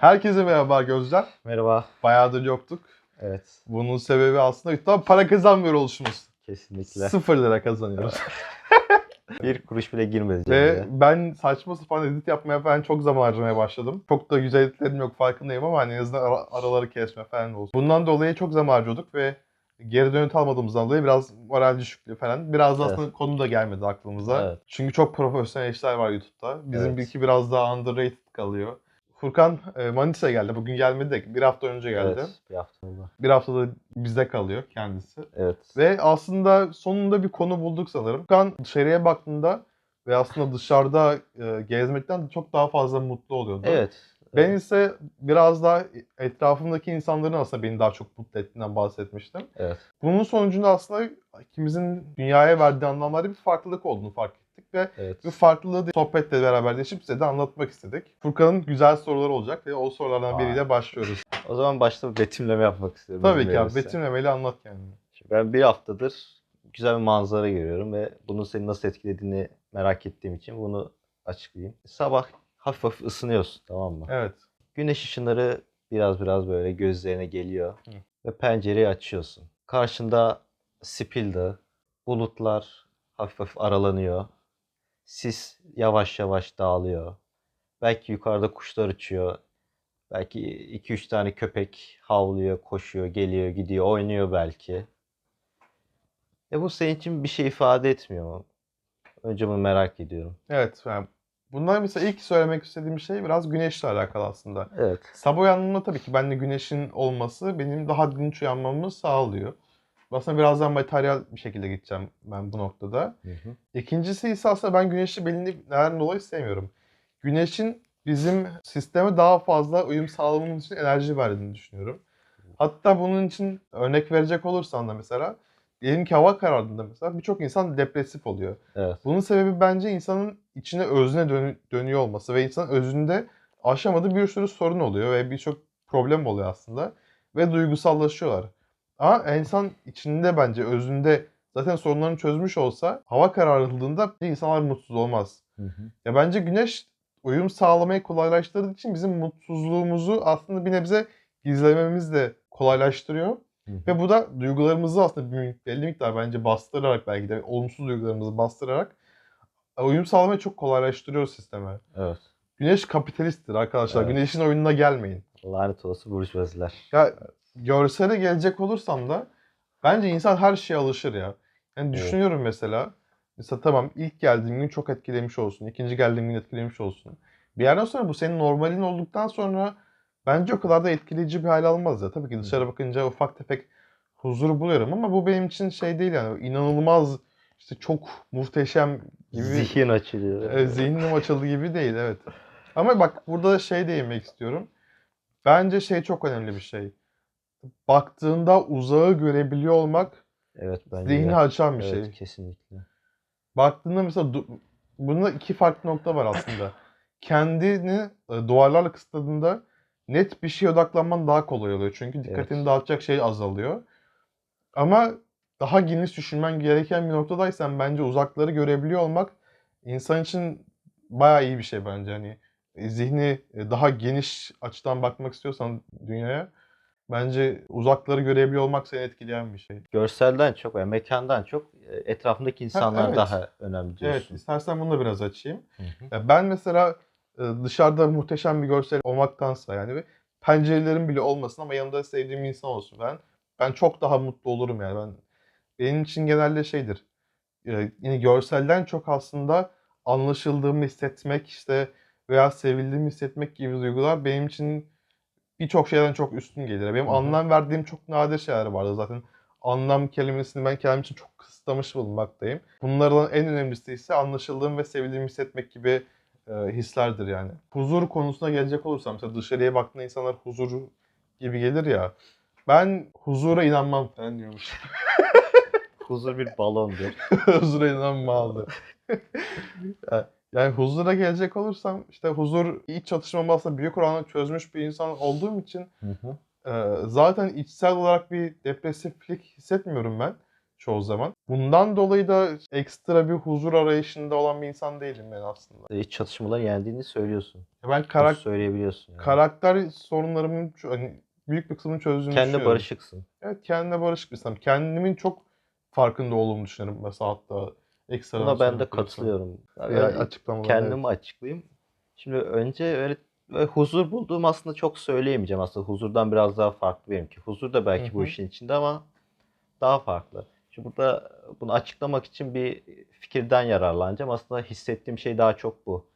Herkese merhaba Gözler. Merhaba. Bayağıdır yoktuk. Evet, Bunun sebebi aslında YouTube'dan para kazanmıyor oluşumuz. kesinlikle. Sıfır lira kazanıyoruz. Bir kuruş bile girmedi Ve ben saçma sapan edit yapmaya falan çok zaman harcamaya başladım. Çok da güzel editlerim yok farkındayım ama hani en azından ara- araları kesme falan olsun. Bundan dolayı çok zaman harcıyorduk ve geri dönüt almadığımızdan dolayı biraz moral düşüklüğü falan. Biraz da Evet. aslında konu da gelmedi aklımıza. Evet. Çünkü çok profesyonel işler var YouTube'da. Bizim Evet. bilgi biraz daha underrated kalıyor. Furkan e, Manisa'ya geldi. Bugün gelmedi de bir hafta önce geldi. Evet, bir hafta oldu. Bir haftada bizde kalıyor kendisi. Evet. Ve aslında sonunda bir konu bulduk sanırım. Furkan dışarıya baktığında ve aslında dışarıda e, gezmekten çok daha fazla mutlu oluyordu. Evet. Ben ise biraz daha etrafımdaki insanların aslında beni daha çok mutlu ettiğinden bahsetmiştim. Evet. Bunun sonucunda aslında ikimizin dünyaya verdiği anlamlarda bir farklılık olduğunu fark ettik ve Evet. bu farklılığı da sohbetle beraber yaşayıp size de anlatmak istedik. Furkan'ın güzel soruları olacak ve o sorulardan biriyle başlıyoruz. O zaman başta betimleme yapmak istiyorum. Tabii ki abi betimlemeli anlat kendini. Şimdi Ben bir haftadır güzel bir manzara görüyorum ve bunun seni nasıl etkilediğini merak ettiğim için bunu açıklayayım. Sabah hafif hafif ısınıyorsun tamam mı? Evet. Güneş ışınları biraz biraz böyle gözlerine geliyor Hı. ve pencereyi açıyorsun. Karşında Spil Dağı, bulutlar hafif hafif aralanıyor. Sis yavaş yavaş dağılıyor. Belki yukarıda kuşlar uçuyor. Belki 2-3 tane köpek havlıyor, koşuyor, geliyor, gidiyor, oynuyor belki. E bu senin için bir şey ifade etmiyor mu? Önce bunu merak ediyorum. Evet. Yani bundan mesela ilk söylemek istediğim şey biraz güneşle alakalı aslında. Evet. Sabah uyandığımda tabii ki bende güneşin olması benim daha dinç uyanmamı sağlıyor. Aslında birazdan materyal bir şekilde gideceğim ben bu noktada. Hı hı. İkincisi ise aslında ben güneşi belli neden dolayı sevmiyorum. Güneşin bizim sisteme daha fazla uyum sağlamamız için enerji verdiğini düşünüyorum. Hatta bunun için örnek verecek olursam da mesela diyelim ki hava karardığında mesela birçok insan depresif oluyor. Evet. Bunun sebebi bence insanın içine özüne dönü- dönüyor olması ve insanın özünde aşamadığı bir sürü sorun oluyor ve birçok problem oluyor aslında ve duygusallaşıyorlar. Ama insan içinde bence özünde zaten sorunlarını çözmüş olsa hava kararıldığında insanlar mutsuz olmaz. Hı hı. Ya bence güneş uyum sağlamayı kolaylaştırdığı için bizim mutsuzluğumuzu aslında bir nebze gizlememiz de kolaylaştırıyor. Hı hı. Ve bu da duygularımızı aslında bir, belli miktar bence bastırarak belki de olumsuz duygularımızı bastırarak e, uyum sağlamayı çok kolaylaştırıyor sisteme. Evet. Güneş kapitalisttir arkadaşlar. Evet. Güneşin oyununa gelmeyin. Lanet olası burjuvazilər. Ya görsele gelecek olursam da bence insan her şeye alışır ya. Yani Evet. düşünüyorum mesela. Mesela tamam ilk geldiğim gün çok etkilemiş olsun. ikinci geldiğim gün etkilemiş olsun. Bir yerden sonra bu senin normalin olduktan sonra bence o kadar da etkileyici bir hale almaz ya. Tabii ki dışarı bakınca ufak tefek huzur buluyorum ama bu benim için şey değil yani. inanılmaz işte çok muhteşem gibi Zihin açılıyor. e, zihnim açıldı gibi değil evet. Ama bak burada şey değinmek istiyorum. Bence şey çok önemli bir şey. Baktığında uzağı görebiliyor olmak Evet bence. zihni de. açan bir Evet şey. kesinlikle. Baktığında mesela bunda iki farklı nokta var aslında. Kendini e, duvarlarla kısıtladığında net bir şeye odaklanman daha kolay oluyor. Çünkü dikkatini Evet. dağıtacak şey azalıyor. Ama daha geniş düşünmen gereken bir noktadaysan bence uzakları görebiliyor olmak insan için bayağı iyi bir şey bence. Hani e, zihni e, daha geniş açıdan bakmak istiyorsan dünyaya bence uzakları görebiliyor olmak seni etkileyen bir şey. Görselden çok, yani mekandan çok e, etrafındaki insanlar evet. daha önemli Evet, diyorsun. istersen bunu da biraz açayım. Hı hı. Ben mesela e, dışarıda muhteşem bir görsel olmaktansa yani pencerelerim bile olmasın ama yanımda sevdiğim insan olsun ben ben çok daha mutlu olurum yani ben benim için genelde şeydir e, yine görselden çok aslında anlaşıldığımı hissetmek işte veya sevildiğimi hissetmek gibi duygular benim için birçok şeyden çok üstün gelir. Benim Hı hı. anlam verdiğim çok nadir şeyler vardı zaten. Anlam kelimesini ben kendim için çok kısıtlamış bulunmaktayım. Bunlardan en önemlisi ise anlaşıldığım ve sevildiğimi hissetmek gibi e, hislerdir yani. Huzur konusuna gelecek olursam mesela dışarıya baktığında insanlar huzur gibi gelir ya. Ben huzura inanmam falan diyormuş. Huzur bir balondur. huzura inanmamalı. yani, yani huzura gelecek olursam işte huzur iç çatışmamı aslında büyük oranda çözmüş bir insan olduğum için Hı hı. e, zaten içsel olarak bir depresiflik hissetmiyorum ben. çoğu zaman. Bundan dolayı da ekstra bir huzur arayışında olan bir insan değilim ben aslında. Hiç çatışmaları yendiğini söylüyorsun. Ben Bunu karak söyleyebiliyorsun. Yani. karakter sorunlarımın hani büyük bir kısmını çözdüğünü Kendi düşünüyorum. barışıksın. Evet kendine barışık bir insanım. Kendimin çok farkında olduğumu düşünüyorum mesela hatta ekstra. Buna ben de katılıyorum. Yani Ya, açıklamalar. kendimi açıklayayım. Şimdi önce öyle, böyle huzur bulduğum aslında çok söyleyemeyeceğim. Aslında huzurdan biraz daha farklı benimki. Huzur da belki Hı bu işin içinde ama daha farklı. Şimdi burada bunu açıklamak için bir fikirden yararlanacağım. Aslında hissettiğim şey daha çok bu.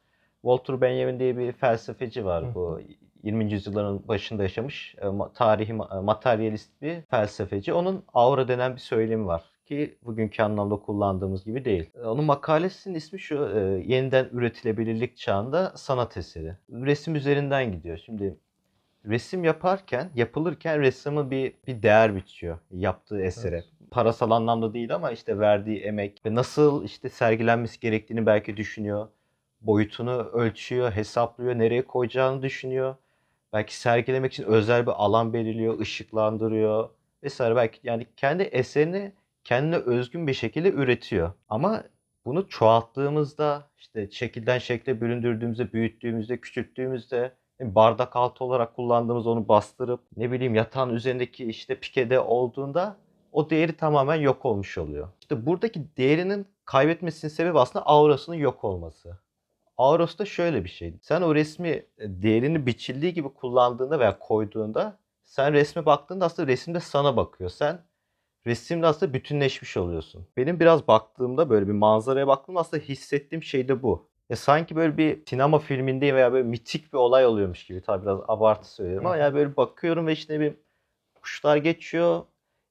Walter Benjamin diye bir felsefeci var. Hı hı. Bu 20. yüzyılların başında yaşamış e, tarihi e, materyalist bir felsefeci. Onun aura denen bir söylemi var ki bugünkü anlamda kullandığımız gibi değil. E, Onun makalesinin ismi şu, e, yeniden üretilebilirlik çağında sanat eseri. Resim üzerinden gidiyor. Şimdi resim yaparken, yapılırken ressamı bir bir değer biçiyor yaptığı esere. Evet. Parasal anlamda değil ama işte verdiği emek ve nasıl işte sergilenmesi gerektiğini belki düşünüyor. Boyutunu ölçüyor, hesaplıyor, nereye koyacağını düşünüyor. Belki sergilemek için özel bir alan belirliyor, ışıklandırıyor vesaire. Belki yani kendi eserini kendine özgün bir şekilde üretiyor. Ama bunu çoğalttığımızda, işte şekilden şekle büründürdüğümüzde, büyüttüğümüzde, küçülttüğümüzde bardak altı olarak kullandığımız onu bastırıp ne bileyim yatağın üzerindeki işte pikede olduğunda o değeri tamamen yok olmuş oluyor. İşte buradaki değerinin kaybetmesinin sebebi aslında aurasının yok olması. Aurası da şöyle bir şey. Sen o resmi e, değerini biçildiği gibi kullandığında veya koyduğunda sen resme baktığında aslında resimde sana bakıyor. Sen resimle aslında bütünleşmiş oluyorsun. Benim biraz baktığımda böyle bir manzaraya baktığımda aslında hissettiğim şey de bu. Ya sanki böyle bir sinema filminde veya böyle mitik bir olay oluyormuş gibi. Tabii biraz abartı söylüyorum ama yani böyle bakıyorum ve işte bir kuşlar geçiyor.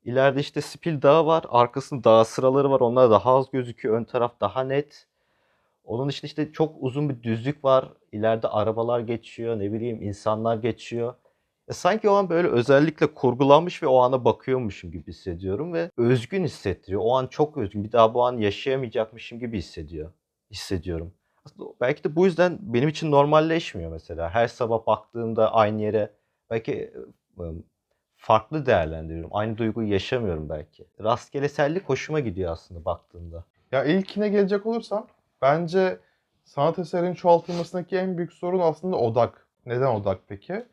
İleride işte Spil Dağı var. Arkasında dağ sıraları var. Onlar daha az gözüküyor. Ön taraf daha net. Onun dışında işte çok uzun bir düzlük var. İleride arabalar geçiyor. Ne bileyim insanlar geçiyor. Ya sanki o an böyle özellikle kurgulanmış ve o ana bakıyormuşum gibi hissediyorum ve özgün hissettiriyor. O an çok özgün. Bir daha bu an yaşayamayacakmışım gibi hissediyor. Hissediyorum. Aslında belki de bu yüzden benim için normalleşmiyor mesela. Her sabah baktığımda aynı yere belki e, farklı değerlendiriyorum. Aynı duyguyu yaşamıyorum belki. Rastgelesellik hoşuma gidiyor aslında baktığımda. Ya ilkine gelecek olursam bence sanat eserinin çoğaltılmasındaki en büyük sorun aslında odak. Neden odak peki?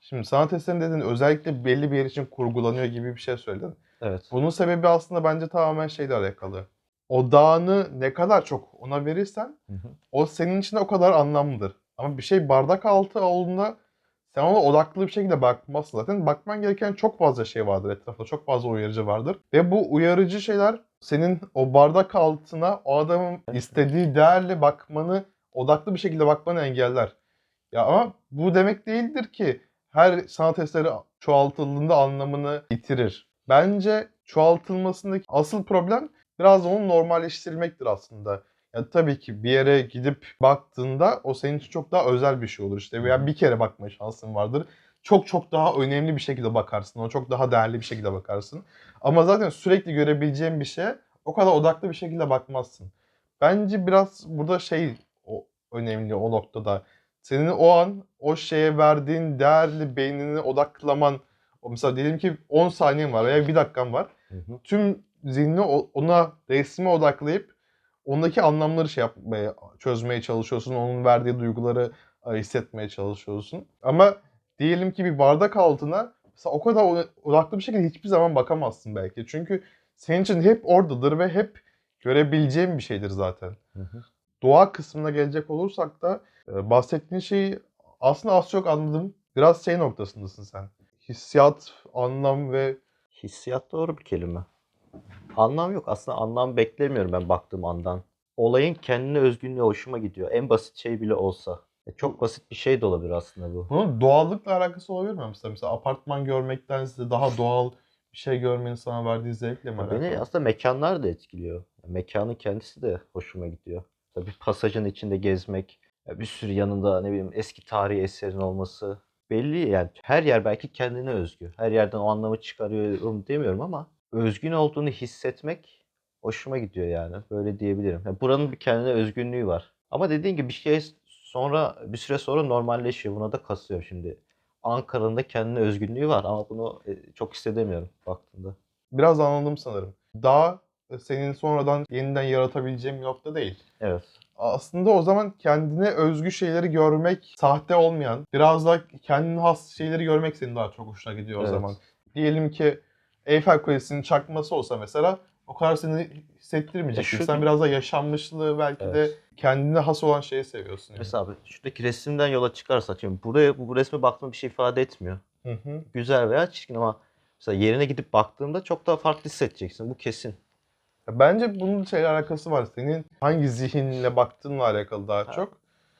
Şimdi sanat eseri dediğin özellikle belli bir yer için kurgulanıyor gibi bir şey söyledin. Evet. Bunun sebebi aslında bence tamamen şeyle alakalı. Odağını ne kadar çok ona verirsen Hı hı. o senin için de o kadar anlamlıdır. Ama bir şey bardak altı olduğunda sen ona odaklı bir şekilde bakmazsın. Zaten bakman gereken çok fazla şey vardır etrafta. Çok fazla uyarıcı vardır. Ve bu uyarıcı şeyler senin o bardak altına o adamın istediği değerle bakmanı, odaklı bir şekilde bakmanı engeller. Ya ama bu demek değildir ki her sanat eseri çoğaltıldığında anlamını yitirir. Bence çoğaltılmasındaki asıl problem biraz onu normalleştirmektir aslında. Ya tabii ki bir yere gidip baktığında o senin için çok daha özel bir şey olur işte veya bir kere bakma şansın vardır. Çok çok daha önemli bir şekilde bakarsın. Ona çok daha değerli bir şekilde bakarsın. Ama zaten sürekli görebileceğin bir şeye o kadar odaklı bir şekilde bakmazsın. Bence biraz burada şey o önemli o noktada. Senin o an o şeye verdiğin değerli beynini odaklaman. Mesela diyelim ki 10 saniyen var veya 1 dakikan var Hı hı. tüm zihnini ona resme odaklayıp ondaki anlamları şey yapmaya çözmeye çalışıyorsun. Onun verdiği duyguları e, hissetmeye çalışıyorsun. Ama diyelim ki bir bardak altına mesela o kadar odaklı bir şekilde hiçbir zaman bakamazsın belki. Çünkü senin için hep oradadır ve hep görebileceğin bir şeydir zaten. Hı hı. Doğa kısmına gelecek olursak da e, bahsettiğin şeyi aslında az çok anladım. Biraz şey noktasındasın sen. Hissiyat, anlam ve Hissiyat doğru bir kelime. Anlam yok. Aslında anlam beklemiyorum ben baktığım andan. Olayın kendine özgünlüğü hoşuma gidiyor. En basit şey bile olsa. E, Çok basit bir şey de olabilir aslında bu. Bunun doğallıkla alakası olabilir mi? Mesela, mesela apartman görmekten size daha doğal bir şey görmenin sana verdiği zevkle mi alakalı? Beni aslında mekanlar da etkiliyor. Mekanın kendisi de hoşuma gidiyor. Bir pasajın içinde gezmek, bir sürü yanında ne bileyim eski tarihi eserin olması belli yani her yer belki kendine özgü. Her yerden o anlamı çıkarıyorum demiyorum ama özgün olduğunu hissetmek hoşuma gidiyor yani. Böyle diyebilirim. Yani buranın bir kendine özgünlüğü var. Ama dediğin gibi bir şey sonra bir süre sonra normalleşiyor. Buna da kasıyor şimdi. Ankara'nın da kendine özgünlüğü var ama bunu e, çok hissedemiyorum baktığımda. Biraz anladım sanırım. Dağ e, senin sonradan yeniden yaratabileceğin bir nokta değil. Evet. Aslında o zaman kendine özgü şeyleri görmek, sahte olmayan, biraz da kendine has şeyleri görmek senin daha çok hoşuna gidiyor o Evet. zaman. Diyelim ki Eyfel Kulesi'nin çakması olsa mesela o kadar seni hissettirmeyecek. Ya şu- Sen biraz da yaşanmışlığı belki de Evet. kendine has olan şeyi seviyorsun. Yani. Mesela abi şuradaki resimden yola çıkarsak şimdi buraya bu, bu resme baktığımda bir şey ifade etmiyor. Hı hı. Güzel veya çirkin ama mesela yerine gidip baktığımda çok daha farklı hissedeceksin. Bu kesin. Bence bunun şeyle alakası var. Senin hangi zihinle baktığınla alakalı daha Ha. çok.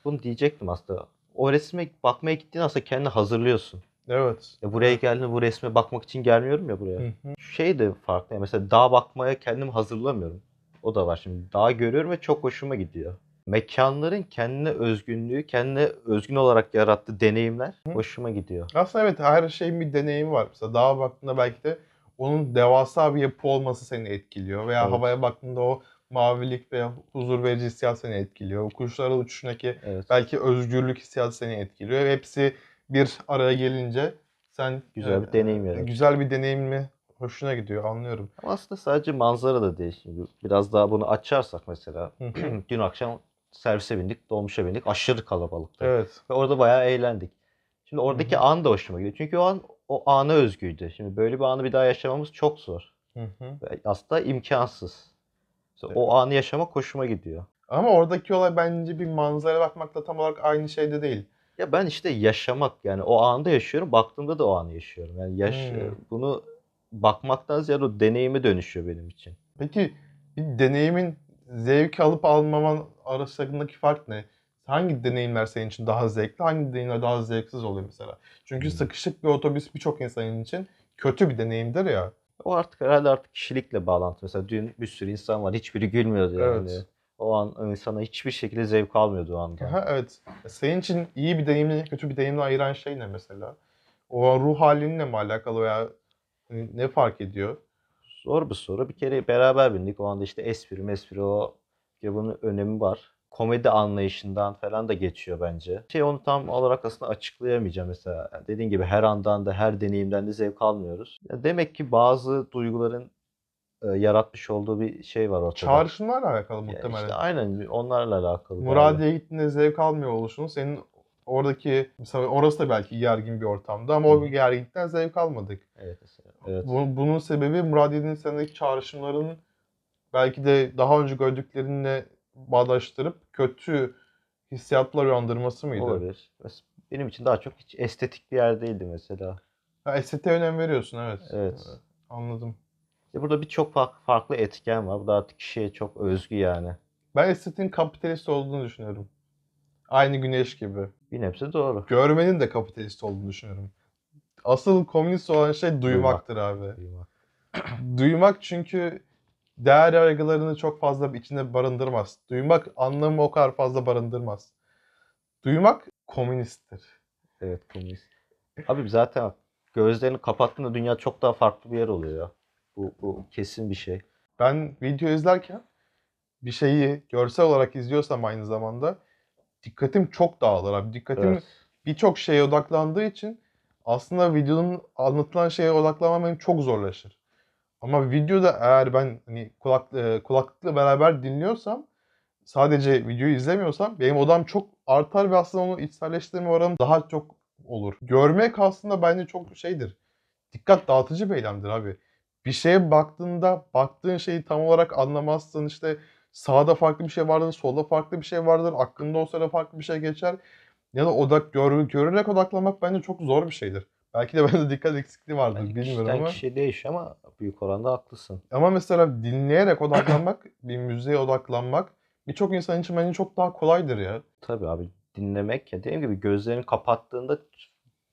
Bunu diyecektim aslında. O resme bakmaya gittiğin aslında kendini hazırlıyorsun. Evet. Ya buraya geldiğimde bu resme bakmak için gelmiyorum ya buraya. Hı hı. Şey de farklı. Mesela dağa bakmaya kendimi hazırlamıyorum. O da var şimdi. Dağı görüyorum ve çok hoşuma gidiyor. Mekanların kendine özgünlüğü, kendine özgün olarak yarattığı deneyimler Hı. hoşuma gidiyor. Aslında evet her şeyin bir deneyimi var. Mesela dağa baktığında belki de onun devasa bir yapı olması seni etkiliyor. Veya Evet. havaya baktığında o mavilik ve huzur verici hissiyat seni etkiliyor. O kuşların uçuşundaki Evet. belki özgürlük hissiyatı seni etkiliyor. Hepsi bir araya gelince sen Güzel bir e, deneyim yaratıyor. Güzel bir deneyim mi? Hoşuna gidiyor anlıyorum. Ama aslında sadece manzara da değil. Şimdi biraz daha bunu açarsak mesela. Dün akşam servise bindik, dolmuşa bindik. Aşırı kalabalıktı. evet. Ve orada bayağı eğlendik. Şimdi oradaki an da hoşuma gidiyor. Çünkü o an o ana özgüydü. Şimdi böyle bir anı bir daha yaşamamız çok zor. Hı hı. Aslında imkansız. Evet. O anı yaşamak hoşuma gidiyor. Ama oradaki olay bence bir manzara bakmakla tam olarak aynı şeyde değil. Ya ben işte yaşamak yani o anda yaşıyorum. Baktığımda da o anı yaşıyorum. Yani yaş Hmm. bunu bakmaktan ziyade o deneyime dönüşüyor benim için. Peki bir deneyimin zevk alıp almaman arasındaki fark ne? Hangi deneyimler senin için daha zevkli, hangi deneyimler daha zevksiz oluyor mesela? Çünkü Hmm. sıkışık bir otobüs birçok insanın için kötü bir deneyimdir ya. O artık herhalde artık kişilikle bağlantı. Mesela dün bir sürü insan var. Hiçbiri gülmüyordu yani. Evet. O an insana hiçbir şekilde zevk almıyordu o anda. Ha, evet. Senin için iyi bir deneyimle kötü bir deneyimle ayıran şey ne mesela? O ruh halinle mi alakalı veya hani ne fark ediyor? Zor bir soru. Bir kere beraber bindik. O anda işte espri mespri o ya bunun önemi var. Komedi anlayışından falan da geçiyor bence. Şey onu tam olarak aslında açıklayamayacağım mesela. Yani dediğin gibi her andan da her deneyimden de zevk almıyoruz. Ya demek ki bazı duyguların e, yaratmış olduğu bir şey var ortada. Çağrışımlarla alakalı muhtemelen. işte aynen onlarla alakalı. galiba. Muradiye'ye gittiğinde zevk almıyor oluşun senin oradaki mesela orası da belki gergin bir ortamda ama o Hı. gerginlikten zevk almadık. Evet. Evet. Bu- bunun sebebi Muradiye'nin sendeki çağrışımların belki de daha önce gördüklerinle bağdaştırıp kötü hissiyatlar uyandırması mıydı? Olabilir. Benim için daha çok hiç estetik bir yer değildi mesela. Ha, estetiğe önem veriyorsun evet. Evet. Anladım. Ya burada birçok farklı, etken var. Bu da artık kişiye çok özgü yani. Ben estetiğin kapitalist olduğunu düşünüyorum. Aynı güneş gibi. Bir nebze doğru. Görmenin de kapitalist olduğunu düşünüyorum. Asıl komünist olan şey duymaktır abi. Duymak. Duymak çünkü değer yargılarını çok fazla içinde barındırmaz. Duymak anlamı o kadar fazla barındırmaz. Duymak komünisttir. Evet komünist. Abi zaten gözlerini kapattığında dünya çok daha farklı bir yer oluyor ya. Bu, bu kesin bir şey. Ben video izlerken bir şeyi görsel olarak izliyorsam aynı zamanda dikkatim çok dağılır abi. Dikkatim Evet. birçok şeye odaklandığı için aslında videonun anlatılan şeye odaklanmam benim çok zorlaşır. Ama videoda eğer ben hani kulak, e, kulaklıkla beraber dinliyorsam sadece videoyu izlemiyorsam benim odam çok artar ve aslında onu içselleştirme oranım daha çok olur. Görmek aslında bence çok şeydir. Dikkat dağıtıcı bir eylemdir abi. Bir şeye baktığında baktığın şeyi tam olarak anlamazsın işte sağda farklı bir şey vardır, solda farklı bir şey vardır, aklında o sırada farklı bir şey geçer. Ya da odak gör, görerek odaklanmak bence çok zor bir şeydir. Belki de bende dikkat eksikliği vardır Bence bilmiyorum kişiden ama. kişiye değişiyor ama büyük oranda haklısın. Ama mesela dinleyerek odaklanmak, bir müziğe odaklanmak birçok insan için bence çok daha kolaydır ya. Tabii abi dinlemek ya dediğim gibi gözlerini kapattığında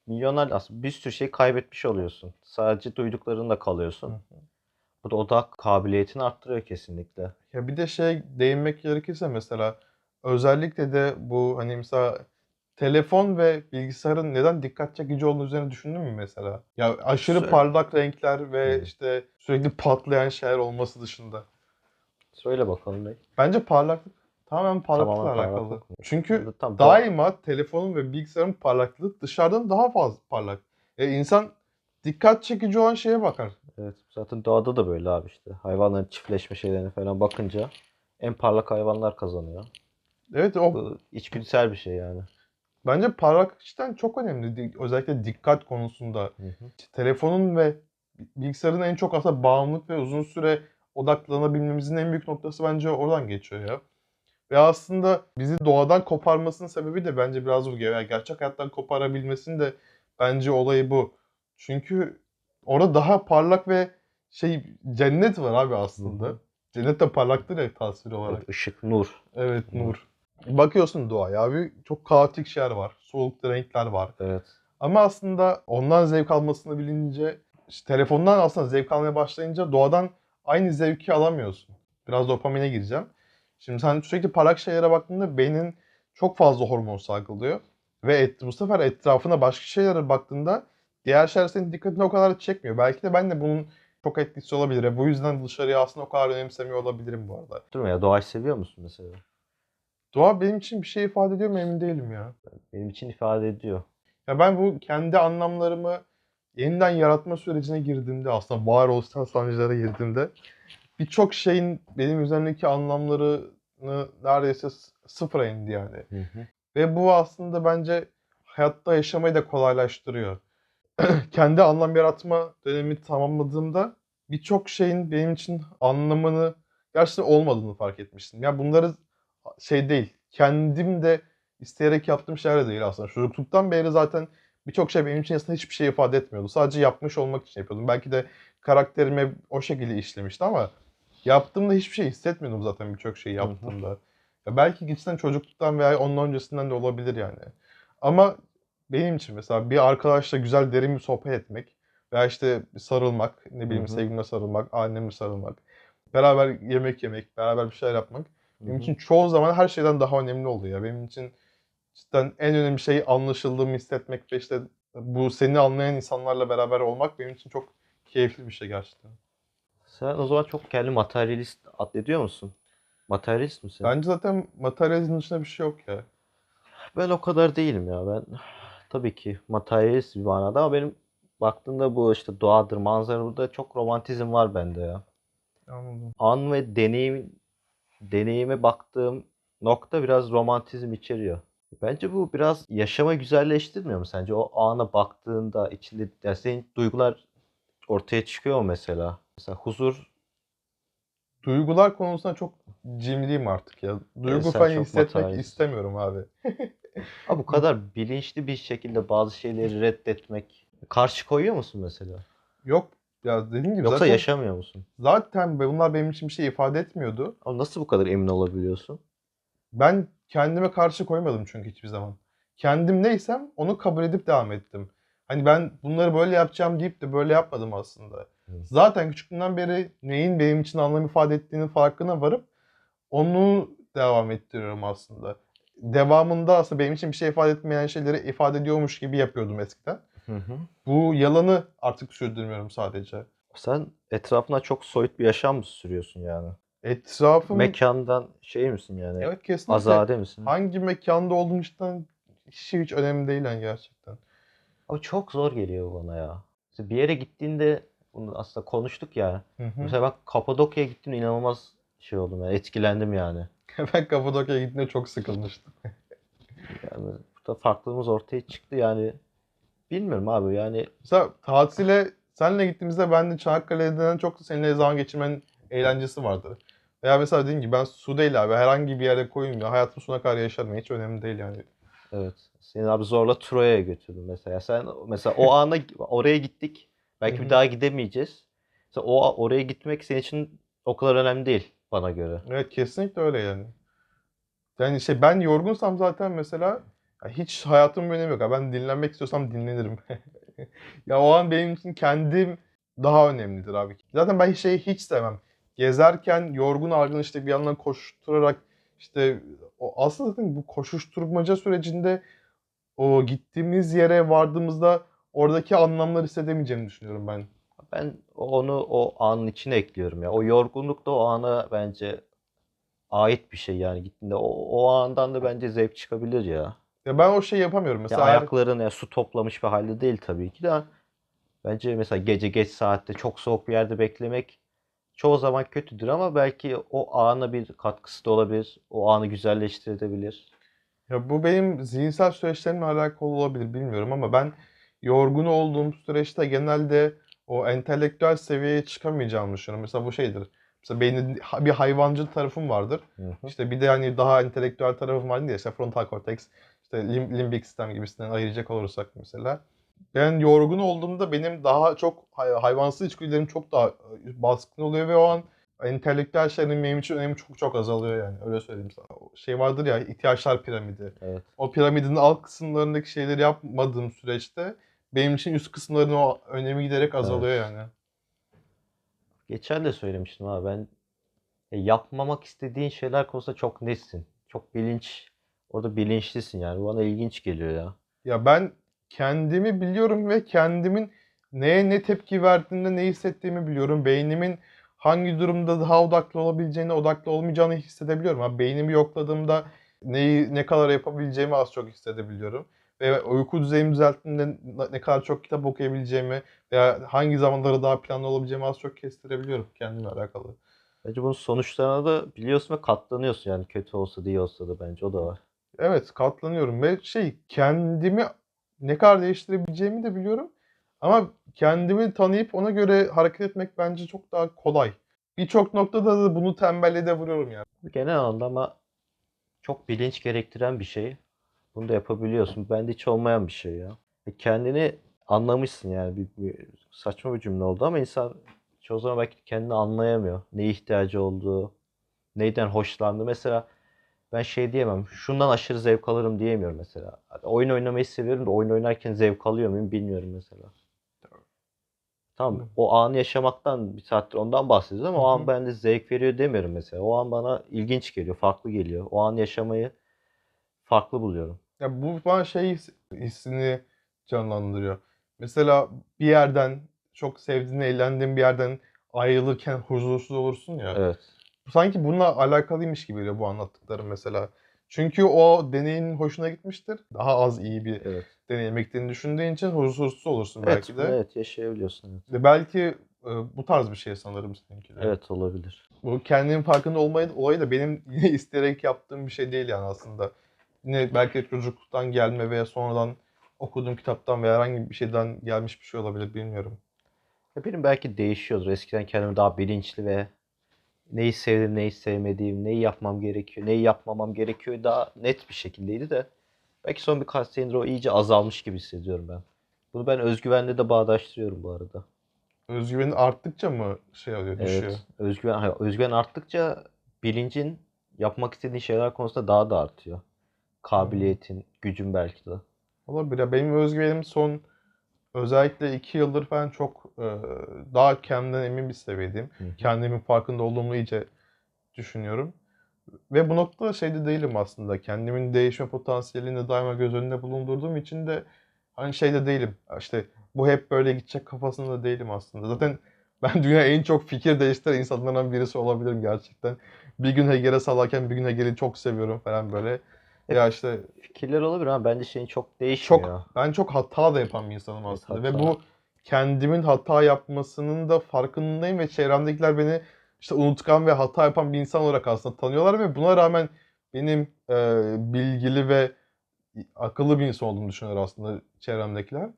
milyonlar aslında bir sürü şey kaybetmiş oluyorsun. Sadece duyduklarınla kalıyorsun. Bu da odak kabiliyetini arttırıyor kesinlikle. Ya bir de şey değinmek gerekirse mesela özellikle de bu hani mesela telefon ve bilgisayarın neden dikkat çekici olduğunu üzerine düşündün mü mesela? Ya aşırı Söyle. parlak renkler ve Hı. işte sürekli patlayan şeyler olması dışında. Söyle bakalım ne? Bence parlaklık tamamen parlaklıkla Tamamen alakalı. parlaklık mı? Çünkü Tam daima telefonun ve bilgisayarın parlaklığı dışarıdan daha fazla parlak. E insan dikkat çekici olan şeye bakar. Evet. Zaten doğada da böyle abi işte. Hayvanların çiftleşme şeylerine falan bakınca en parlak hayvanlar kazanıyor. Evet o Bu içgüdüsel bir şey yani. Bence parlak işten çok önemli. Özellikle dikkat konusunda. Hı hı. telefonun ve bilgisayarın en çok aslında bağımlılık ve uzun süre odaklanabilmemizin en büyük noktası bence oradan geçiyor ya. Ve aslında bizi doğadan koparmasının sebebi de bence biraz bu. Yani gerçek hayattan koparabilmesinin de bence olayı bu. Çünkü orada daha parlak ve şey cennet var abi aslında. Cennet de parlaktır ya tasvir olarak. Evet, ışık, nur. Evet nur. Bakıyorsun doğaya abi çok kaotik şeyler var. Soluklu renkler var. Evet. Ama aslında ondan zevk almasını bilince, işte telefondan aslında zevk almaya başlayınca doğadan aynı zevki alamıyorsun. Biraz dopamine gireceğim. Şimdi sen sürekli parlak şeylere baktığında beynin çok fazla hormon salgılıyor. Ve et, bu sefer etrafına başka şeylere baktığında diğer şeyler senin dikkatini o kadar çekmiyor. Belki de ben de bunun çok etkisi olabilir. Bu yüzden dışarıya aslında o kadar önemsemiyor olabilirim bu arada. Durma ya doğayı seviyor musun mesela? Doğa benim için bir şey ifade ediyor mu emin değilim ya. Benim için ifade ediyor. Ya ben bu kendi anlamlarımı yeniden yaratma sürecine girdiğimde aslında varoluşsal sancılara girdiğimde birçok şeyin benim üzerimdeki anlamlarını neredeyse sıfıra indi yani. Hı hı. Ve bu aslında bence hayatta yaşamayı da kolaylaştırıyor. Kendi anlam yaratma dönemimi tamamladığımda birçok şeyin benim için anlamını gerçekten olmadığını fark etmiştim. Ya bunları şey değil, kendim de isteyerek yaptığım şeyler de değil aslında. Çocukluktan beri zaten birçok şey benim için aslında hiçbir şey ifade etmiyordu. Sadece yapmış olmak için yapıyordum. Belki de karakterime o şekilde işlemişti ama yaptığımda hiçbir şey hissetmiyordum zaten birçok şeyi Hı hı. yaptığımda. Ya belki gitsen çocukluktan veya onun öncesinden de olabilir yani. Ama benim için mesela bir arkadaşla güzel derin bir sohbet etmek veya işte sarılmak, ne bileyim Hı hı. sevgilime sarılmak, anneme sarılmak, beraber yemek yemek, beraber bir şeyler yapmak benim Hı hı. için çoğu zaman her şeyden daha önemli oluyor. Benim için cidden en önemli şey anlaşıldığımı hissetmek ve işte bu seni anlayan insanlarla beraber olmak benim için çok keyifli bir şey gerçekten. Sen o zaman çok kendi materyalist addediyor musun? Materyalist misin? Bence zaten materyalizmin dışında bir şey yok ya. Ben o kadar değilim ya. Ben tabii ki materyalist bir manada ama benim baktığımda bu işte doğadır, manzara burada çok romantizm var bende ya. Anladım. An ve deneyim deneyime baktığım nokta biraz romantizm içeriyor. Bence bu biraz yaşama güzelleştirmiyor mu sence? O ana baktığında içinde yani senin duygular ortaya çıkıyor mu mesela? Mesela huzur Duygular konusunda çok cimriyim artık ya. Duygu sen falan hissetmek istemiyorum abi. ha bu kadar bilinçli bir şekilde bazı şeyleri reddetmek karşı koyuyor musun mesela? Yok ya dediğim gibi Yoksa zaten, yaşamıyor musun? zaten bunlar benim için bir şey ifade etmiyordu. Ama nasıl bu kadar emin olabiliyorsun? Ben kendime karşı koymadım çünkü hiçbir zaman. Kendim neysem onu kabul edip devam ettim. Hani ben bunları böyle yapacağım deyip de böyle yapmadım aslında. Hı. Zaten küçüklüğümden beri neyin benim için anlam ifade ettiğinin farkına varıp onu devam ettiriyorum aslında. Devamında aslında benim için bir şey ifade etmeyen şeyleri ifade ediyormuş gibi yapıyordum eskiden. Hı hı. Bu yalanı artık sürdürmüyorum sadece. Sen etrafına çok soyut bir yaşam mı sürüyorsun yani? Etrafım... Mekandan şey misin yani? Evet kesinlikle. Azade misin? Hangi mekanda olduğum cidden hiç, hiç önemli değil yani gerçekten. Abi çok zor geliyor bana ya. Mesela bir yere gittiğinde bunu aslında konuştuk ya. Hı hı. Mesela ben Kapadokya'ya gittim inanılmaz şey oldum yani etkilendim yani. ben Kapadokya'ya gittiğimde çok sıkılmıştım. Yani burada farklılığımız ortaya çıktı yani. Bilmiyorum abi yani Mesela tatile senle gittiğimizde ben de Çanakkale'den çok seninle zaman geçirmenin eğlencesi vardı. Veya mesela dediğim gibi ben su değil abi herhangi bir yere koyayım ya hayatım sonuna kadar yaşarım hiç önemli değil yani. evet. Seni abi zorla Troya'ya götürdüm mesela. Sen mesela o ana oraya gittik. Belki bir daha gidemeyeceğiz. Mesela o oraya gitmek senin için o kadar önemli değil bana göre. Evet kesinlikle öyle yani. Yani şey ben yorgunsam zaten mesela hiç hayatımın önemi yok. Ben dinlenmek istiyorsam dinlenirim. ya o an benim için kendim daha önemlidir abi. Zaten ben şeyi hiç sevmem. Gezerken yorgun argın işte bir yandan koşturarak işte o aslında zaten bu koşuşturmaca sürecinde o gittiğimiz yere vardığımızda oradaki anlamları hissedemeyeceğimi düşünüyorum ben. Ben onu o anın içine ekliyorum ya. O yorgunluk da o ana bence ait bir şey yani gittiğinde o, o andan da bence zevk çıkabilir ya. Ya ben o şey yapamıyorum. Ya Mesela eğer- ayakların ya su toplamış bir halde değil tabii ki de. Bence mesela gece geç saatte çok soğuk bir yerde beklemek çoğu zaman kötüdür ama belki o ana bir katkısı da olabilir. O anı güzelleştirebilir. Ya bu benim zihinsel süreçlerimle alakalı olabilir bilmiyorum ama ben yorgun olduğum süreçte genelde o entelektüel seviyeye çıkamayacağımı düşünüyorum. Mesela bu şeydir. Mesela beynin bir hayvancıl tarafım vardır. Hı hı. İşte bir de hani daha entelektüel tarafım var diye işte frontal korteks, işte lim- limbik sistem gibisinden ayıracak olursak mesela. Ben yorgun olduğumda benim daha çok hay- hayvansı içgüdülerim çok daha e, baskın oluyor ve o an entelektüel şeylerin benim için önemi çok çok azalıyor yani öyle söyleyeyim sana. Şey vardır ya ihtiyaçlar piramidi. Evet. O piramidin alt kısımlarındaki şeyleri yapmadığım süreçte benim için üst kısımların o önemi giderek azalıyor yani. Geçen de söylemiştim abi ben e, yapmamak istediğin şeyler konusunda çok netsin. Çok bilinç orada bilinçlisin yani. Bana ilginç geliyor ya. Ya ben kendimi biliyorum ve kendimin neye ne tepki verdiğinde ne hissettiğimi biliyorum. Beynimin hangi durumda daha odaklı olabileceğini, odaklı olmayacağını hissedebiliyorum. Ha, beynimi yokladığımda neyi ne kadar yapabileceğimi az çok hissedebiliyorum. Ve uyku düzeyimi düzelttiğimde ne- kadar çok kitap okuyabileceğimi veya hangi zamanları daha planlı olabileceğimi az çok kestirebiliyorum kendimle alakalı. Bence bunun sonuçlarına da biliyorsun ve katlanıyorsun yani kötü olsa da iyi olsa da bence o da var. Evet katlanıyorum ve şey kendimi ne kadar değiştirebileceğimi de biliyorum. Ama kendimi tanıyıp ona göre hareket etmek bence çok daha kolay. Birçok noktada da bunu tembelliğe de vuruyorum yani. Genel anlamda çok bilinç gerektiren bir şey. Bunu da yapabiliyorsun. Bende hiç olmayan bir şey ya. E kendini anlamışsın yani. Bir, bir saçma bir cümle oldu ama insan çoğu zaman belki kendini anlayamıyor. Neye ihtiyacı olduğu, neyden hoşlandı. Mesela ben şey diyemem. Şundan aşırı zevk alırım diyemiyorum mesela. Oyun oynamayı seviyorum da oyun oynarken zevk alıyor muyum bilmiyorum mesela. Tamam Hı. o anı yaşamaktan bir saattir ondan bahsediyoruz ama o Hı an hı. bende zevk veriyor demiyorum mesela. O an bana ilginç geliyor, farklı geliyor. O an yaşamayı farklı buluyorum. Ya bu bana şey his- hissini canlandırıyor. Mesela bir yerden çok sevdiğin, eğlendiğin bir yerden ayrılırken huzursuz olursun ya. Evet. Sanki bununla alakalıymış gibi geliyor bu anlattıklarım mesela. Çünkü o deneyimin hoşuna gitmiştir. Daha az iyi bir Evet. deneyim ettiğini düşündüğün için huzursuz olursun Evet, belki de. evet yaşayabiliyorsun. Evet. Ve belki e, bu tarz bir şey sanırım seninki de. Evet olabilir. Bu kendimin farkında olmayı, olayı da benim yine isteyerek yaptığım bir şey değil yani aslında. Yine belki çocukluktan gelme veya sonradan okuduğum kitaptan veya herhangi bir şeyden gelmiş bir şey olabilir bilmiyorum. Ya benim belki değişiyordur. Eskiden kendimi daha bilinçli ve neyi sevdim, neyi sevmediğim, neyi yapmam gerekiyor, neyi yapmamam gerekiyor daha net bir şekildeydi de belki son birkaç senedir o iyice azalmış gibi hissediyorum ben. Bunu ben özgüvenle de bağdaştırıyorum bu arada. Özgüvenin arttıkça mı şey oluyor, düşüyor? Evet. Özgüven, hayır, özgüven arttıkça bilincin yapmak istediğin şeyler konusunda daha da artıyor. Kabiliyetin, gücün belki de. Olabilir. Ya benim özgüvenim son özellikle iki yıldır falan çok daha kendimden emin bir seviyedeyim. Kendimin farkında olduğumu iyice düşünüyorum. Ve bu noktada şeyde değilim aslında. Kendimin değişme potansiyelini daima göz önünde bulundurduğum için de hani şeyde değilim. İşte bu hep böyle gidecek kafasında değilim aslında. Zaten ben dünya en çok fikir değiştiren insanlardan birisi olabilirim gerçekten. Bir gün Hegel'e salarken bir gün Hegel'i çok seviyorum falan böyle. Ya işte Fikirler olabilir ama bence şeyin çok değişmiyor. çok ben çok hata da yapan bir insanım aslında ve hata. bu kendimin hata yapmasının da farkındayım ve çevremdekiler beni işte unutkan ve hata yapan bir insan olarak aslında tanıyorlar ve buna rağmen benim e, bilgili ve akıllı bir insan olduğumu düşünüyorlar aslında çevremdekiler.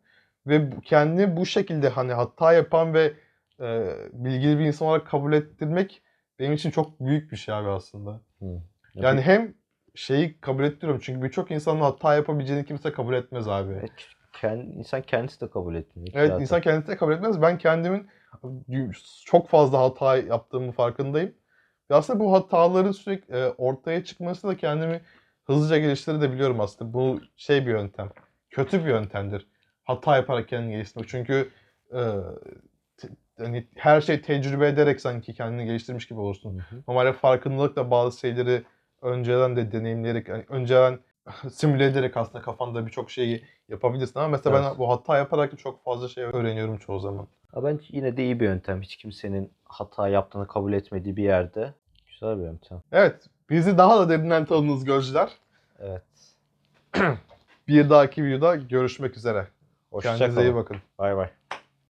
Ve kendini bu şekilde hani hata yapan ve e, bilgili bir insan olarak kabul ettirmek benim için çok büyük bir şey abi aslında. Hı. Ya Yani hem şeyi kabul ettiriyorum çünkü birçok insanın hata yapabileceğini kimse kabul etmez abi. Evet, kend- insan kendisi de kabul etmiyor. Evet zaten. insan kendisi de kabul etmez. Ben kendimin çok fazla hata yaptığımı farkındayım. Ve aslında bu hataların sürekli e, ortaya çıkması da kendimi hızlıca geliştirebiliyorum aslında. Bu şey bir yöntem. Kötü bir yöntemdir. Hata yaparak kendini geliştirmek. Çünkü e, te- hani her şey tecrübe ederek sanki kendini geliştirmiş gibi olursun. Hı hı. Normalde farkındalıkla bazı şeyleri önceden de deneyimleyerek, yani önceden simüle ederek aslında kafanda birçok şeyi yapabilirsin. Ama mesela ben Evet. bu hata yaparak da çok fazla şey öğreniyorum çoğu zaman. Ha, bence yine de iyi bir yöntem. Hiç kimsenin hata yaptığını kabul etmediği bir yerde. Güzel bir yöntem. Evet, bizi daha da derinden tanıdınız gözcüler. Evet. Bir dahaki videoda görüşmek üzere. Hoşça Kendinize iyi bakın. Bay bay.